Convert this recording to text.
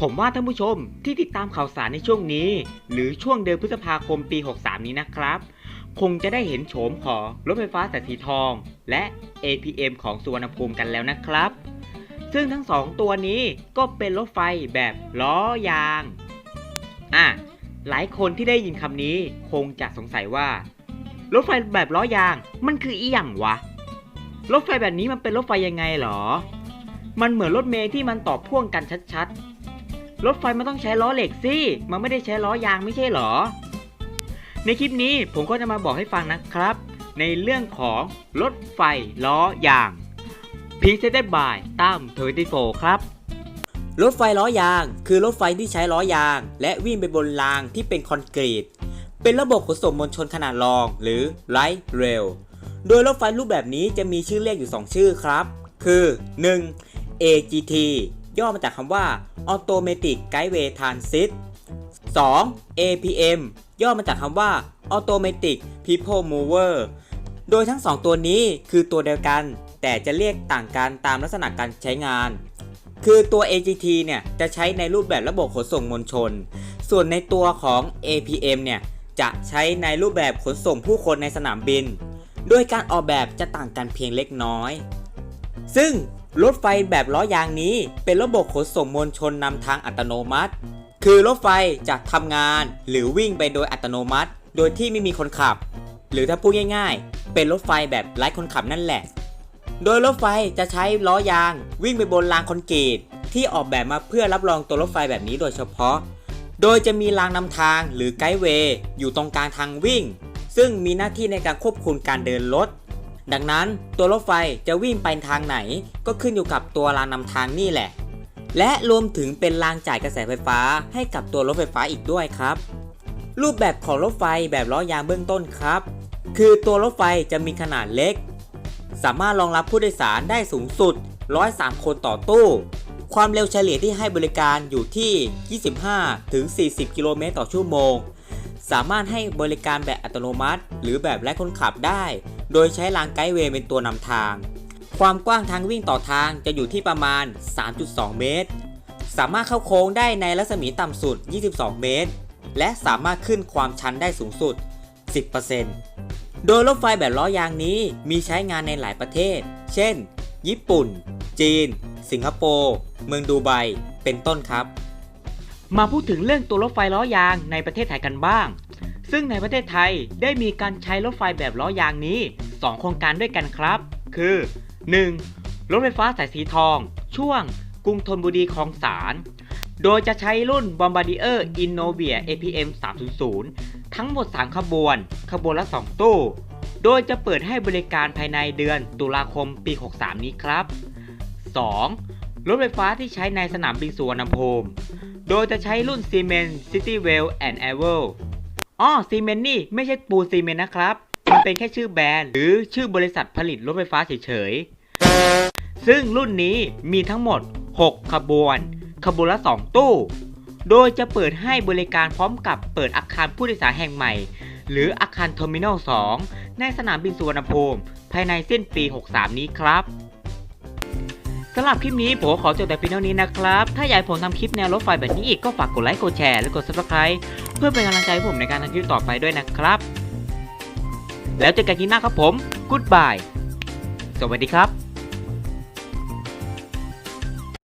ผมว่าท่านผู้ชมที่ติดตามข่าวสารในช่วงนี้ หรือช่วงเดือนพฤษภาคมปี 63 นี้นะครับ คงจะได้เห็นโฉมของรถไฟฟ้าสายสีทอง และ APM ของสุวรรณภูมิกันแล้วนะครับ ซึ่งทั้งสองตัวนี้ก็เป็นรถไฟแบบล้อยาง อะ หลายคนที่ได้ยินคำนี้คงจะสงสัยว่า รถไฟแบบล้อยางมันคืออีหยังวะ รถไฟแบบนี้มันเป็นรถไฟยังไงหรอ มันเหมือนรถเมล์ที่มันต่อพ่วงกันชัดๆ รถไฟมันต้องใช้ล้อเหล็กสิ มันไม่ได้ใช้ล้อยางไม่ใช่หรอ ในคลิปนี้ผมก็จะมาบอกให้ฟังนะครับ ในเรื่องของรถไฟล้อยาง Presented by ตั้ม24ครับ รถไฟล้อยาง คือรถไฟที่ใช้ล้อยาง และวิ่งไปบนรางที่เป็นคอนกรีต เป็นระบบขนส่งมวลชนขนาดรองหรือ Light Rail โดยรถไฟรูปแบบนี้จะมีชื่อเรียกอยู่ 2 ชื่อครับ คือ 1. AGT ย่อมาจากคำว่า Automatic Guideway Transit 2. APM ย่อมาจากคำว่า Automatic People Mover โดยทั้ง 2 ตัวนี้คือตัวเดียวกัน แต่จะเรียกต่างกันตามลักษณะการใช้งาน คือตัว AGT เนี่ยจะใช้ในรูปแบบระบบขนส่งมวลชน ส่วนในตัวของ APM เนี่ยจะใช้ในรูปแบบขนส่งผู้คนในสนามบิน โดยการออกแบบจะต่างกันเพียงเล็กน้อย ซึ่ง รถไฟแบบล้อยางนี้เป็นระบบขนส่งมวลชนนำทางอัตโนมัติ คือรถไฟจะทำงานหรือวิ่งไปโดยอัตโนมัติ โดยที่ไม่มีคนขับ หรือถ้าพูดง่ายๆ เป็นรถไฟแบบไร้คนขับนั่นแหละ โดยรถไฟจะใช้ล้อยาง วิ่งไปบนรางคอนกรีตที่ออกแบบมาเพื่อรับรองตัวรถไฟแบบนี้โดยเฉพาะ โดยจะมีรางนำทางหรือไกด์เวย์อยู่ตรงกลางทางวิ่ง ซึ่งมีหน้าที่ในการควบคุมการเดินรถ ดังนั้นตัวรถไฟจะวิ่งไปทางไหน ก็ขึ้นอยู่กับตัวรางนำทางนี่แหละ และรวมถึงเป็นรางจ่ายกระแสไฟฟ้าให้กับตัวรถไฟฟ้าอีกด้วยครับ รูปแบบของรถไฟแบบล้อยางเบื้องต้นครับ คือตัวรถไฟจะมีขนาดเล็ก สามารถรองรับผู้โดยสารได้สูงสุด 103 คนต่อตู้ ความเร็วเฉลี่ยที่ให้บริการอยู่ที่ 25ถึง40 กิโลเมตรต่อชั่วโมง สามารถให้บริการแบบอัตโนมัติ หรือแบบไร้คนขับได้ โดยใช้รางไกด์เวย์เป็นตัวนำทาง ความกว้างทางวิ่งต่อทางจะอยู่ที่ประมาณ 3.2 เมตร สามารถเข้าโค้งได้ในรัศมีต่ำสุด 22 เมตร และสามารถขึ้นความชันได้สูงสุด 10%โดยรถไฟแบบล้อยางนี้มีใช้งานในหลายประเทศ เช่น ญี่ปุ่น จีน สิงคโปร์ เมืองดูไบ เป็นต้นครับ มาพูดถึงเรื่องตัวรถไฟล้อยางในประเทศไทยกันบ้าง ซึ่งในประเทศไทยได้มีการใช้รถไฟแบบล้อยางนี้ 2 โครงการด้วยกันครับ คือ 1. รถไฟฟ้าสายสีทอง ช่วง กรุงธนบุรีคลองสารโดยจะใช้รุ่น Bombardier Innovia APM 300 ทั้งหมด 3 ขบวน ขบวนละ 2 ตู้ โดยจะเปิดให้บริการภายในเดือนตุลาคมปี 63 นี้ครับ 2. รถไฟฟ้าที่ใช้ในสนามบินสุวรรณภูมิ โดยจะใช้รุ่น Siemens Citywell and a v e l อ๋อ Siemens นี่ไม่ใช่ปูนซีเมนต์นะครับ มันเป็นแค่ชื่อแบรนด์ หรือชื่อบริษัทผลิตรถไฟฟ้าเฉยๆ ซึ่งรุ่นนี้มีทั้งหมด 6 ขบวน ขบวนละ 2 ตู้ โดยจะเปิดให้บริการพร้อมกับเปิดอาคารผู้โดยสารแห่งใหม่ หรืออาคารเทอร์มินอล 2 ในสนามบินสุวรรณภูมิ ภายในสิ้นปี 63 นี้ครับำหรับคลิปนี้ผมขอจบแต่เพียงเท่านี้นะครับ ถ้าอยากผมทำคลิปแนวรถไฟแบบนี้อีกก็ฝากกดไลค์กดแชร์และกด subscribe เพื่อเป็นกำลังใจให้ผมในการทำคลิปต่อไปด้วยนะครับ แล้วเจอกันที่หน้าครับผม Goodbye สวัสดีครับ